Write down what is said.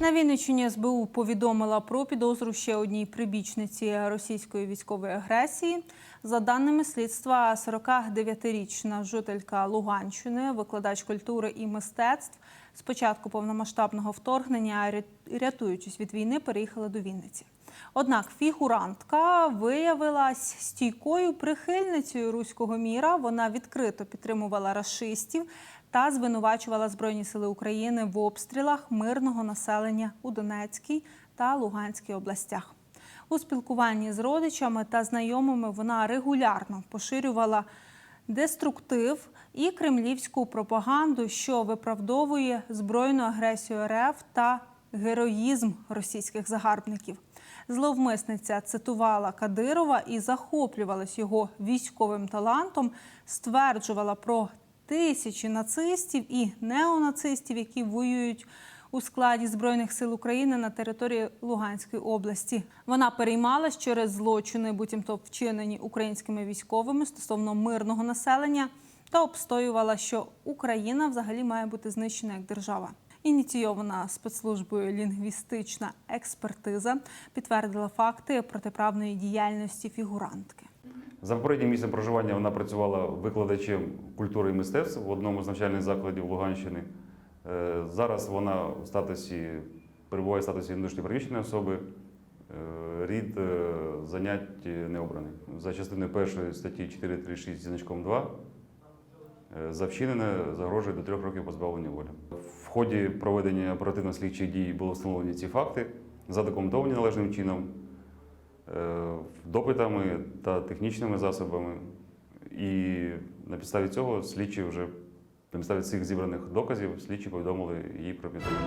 На Вінниччині СБУ повідомила про підозру ще одній прибічниці російської військової агресії. За даними слідства, 49-річна жителька Луганщини, викладач культури і мистецтв, з початку повномасштабного вторгнення, рятуючись від війни, переїхала до Вінниці. Однак фігурантка виявилась стійкою прихильницею руського міра. Вона відкрито підтримувала рашистів та звинувачувала Збройні сили України в обстрілах мирного населення у Донецькій та Луганській областях. У спілкуванні з родичами та знайомими вона регулярно поширювала деструктив і кремлівську пропаганду, що виправдовує збройну агресію РФ та героїзм російських загарбників. Зловмисниця цитувала Кадирова і захоплювалась його військовим талантом, стверджувала про тисячі нацистів і неонацистів, які воюють у складі збройних сил України на території Луганської області. Вона переймалась через злочини, буцімто вчинені українськими військовими стосовно мирного населення, та обстоювала, що Україна взагалі має бути знищена як держава. Ініційована спецслужбою лінгвістична експертиза підтвердила факти протиправної діяльності фігурантки. За попереднім місцем проживання вона працювала викладачем культури і мистецтв в одному з навчальних закладів Луганщини. Е, Зараз вона в статусі перебуває в статусі внутрішньопереміщеної особи. Е, Рід е, занять не обраний. За частиною першої статті 436 зі значком 2 е, за вчинене загрожує до трьох років позбавлення волі. В ході проведення оперативно-слідчих дій було встановлені ці факти, задокументовані належним чином е, допитами та технічними засобами. І на підставі цього слідчі вже на підставі цих зібраних доказів слідчі повідомили її про підозру.